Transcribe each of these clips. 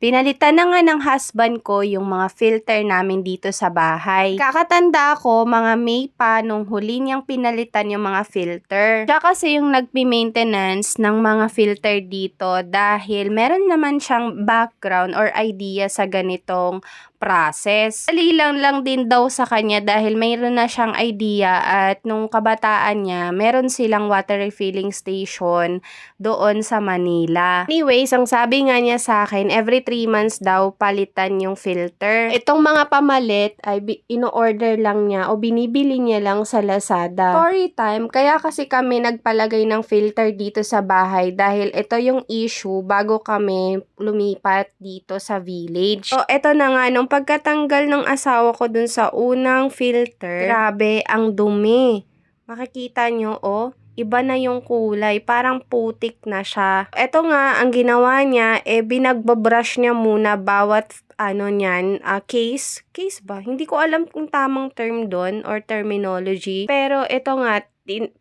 Pinalitan na nga ng husband ko yung mga filter namin dito sa bahay. Kakatanda ako, mga May pa nung huli niyang pinalitan yung mga filter. Siya kasi yung nagpi-maintenance ng mga filter dito dahil meron naman siyang background or idea sa ganitong process. Dali lang lang din daw sa kanya dahil mayroon na siyang idea at nung kabataan niya, meron silang water refilling station doon sa Manila. Anyways, ang sabi nga niya sa akin, every 3 months daw palitan yung filter. Itong mga pamalit ay ino-order lang niya o binibili niya lang sa Lazada. Story time, kaya kasi kami nagpalagay ng filter dito sa bahay dahil ito yung issue bago kami lumipat dito sa village. So, ito na nga, nung pagkatanggal ng asawa ko dun sa unang filter, grabe, ang dumi. Makikita nyo, oh, iba na yung kulay, parang putik na siya. Ito nga, ang ginawa niya, eh, binagbabrush niya muna bawat ano niyan, ah, case, case ba? Hindi ko alam kung tamang term doon or terminology. Pero ito nga,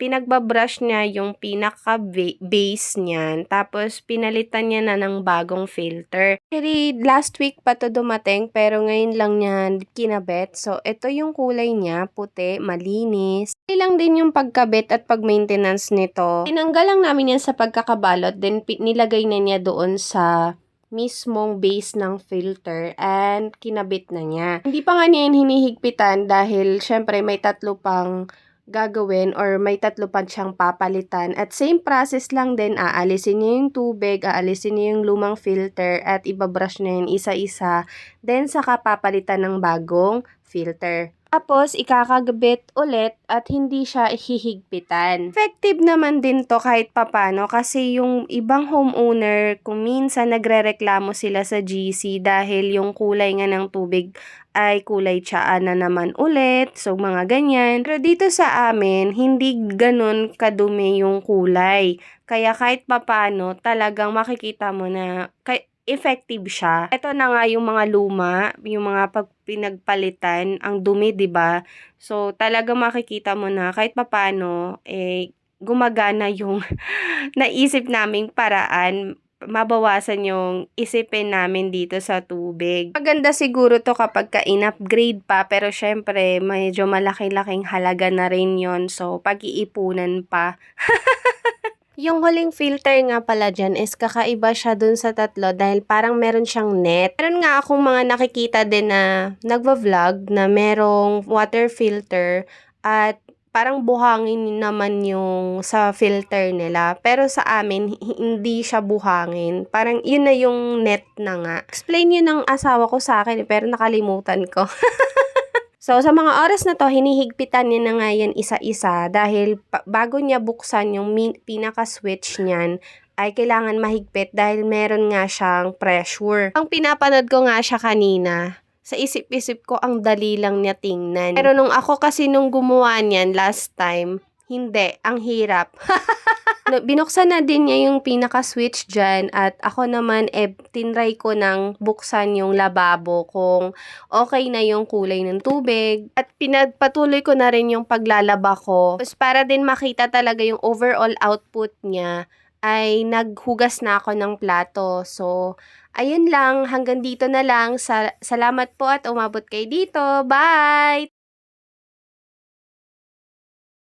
pinagbabrush niya yung pinaka-base niyan. Tapos, pinalitan niya na ng bagong filter. Actually, last week pa to dumating, pero ngayon lang niya kinabit. So, ito yung kulay niya, puti, malinis. Hindi lang din yung pagkabit at pag-maintenance nito. Tinanggal lang namin yan sa pagkakabalot, then nilagay na niya doon sa mismong base ng filter and kinabit na niya. Hindi pa nga niya hinihigpitan dahil syempre may tatlo pang gagawin or may tatlo pa siyang papalitan. At same process lang din, aalisin niya yung tubig, aalisin niya yung lumang filter at ibabrush niya yun isa-isa. Then saka papalitan ng bagong filter. Tapos, ikakagabit ulit at hindi siya hihigpitan. Effective naman din to kahit papano kasi yung ibang homeowner, kung minsan nagre-reklamo sila sa GC dahil yung kulay nga ng tubig ay kulay tsaa na naman ulit. So, mga ganyan. Pero dito sa amin, hindi ganun kadumi yung kulay. Kaya kahit papano, talagang makikita mo na kay effective siya. Ito na nga yung mga luma, yung mga pag pinagpalitan, ang dumi, 'di ba? So, talaga makikita mo na kahit papano eh gumagana yung naisip naming paraan mabawasan yung isipin namin dito sa tubig. Maganda siguro to kapag ka in-upgrade pa pero syempre medyo malaki-laking halaga na rin yon So pag-iipunan pa. Yung huling filter nga pala dyan is kakaiba siya dun sa tatlo dahil parang meron siyang net. Meron nga akong mga nakikita din na nagva-vlog na merong water filter at parang buhangin naman yung sa filter nila. Pero sa amin, hi- hindi siya buhangin. Parang yun na yung net na nga. Explain yun ng asawa ko sa akin eh, pero nakalimutan ko. So, sa mga oras na to, hinihigpitan niya na nga yan isa-isa dahil bago niya buksan yung pinaka-switch niyan, ay kailangan mahigpit dahil meron nga siyang pressure. Ang pinapanood ko nga siya kanina, sa isip-isip ko ang dali lang niya tingnan. Pero nung ako kasi nung gumawa niyan last time, hindi, ang hirap. Binuksan na din niya yung pinaka-switch dyan at ako naman eh, tinry ko ng buksan yung lababo kung okay na yung kulay ng tubig. At pinagpatuloy ko na rin yung paglalaba ko. Tapos para din makita talaga yung overall output niya, ay naghugas na ako ng plato. So, ayun lang. Hanggang dito na lang. Sa salamat po at umabot kayo dito. Bye!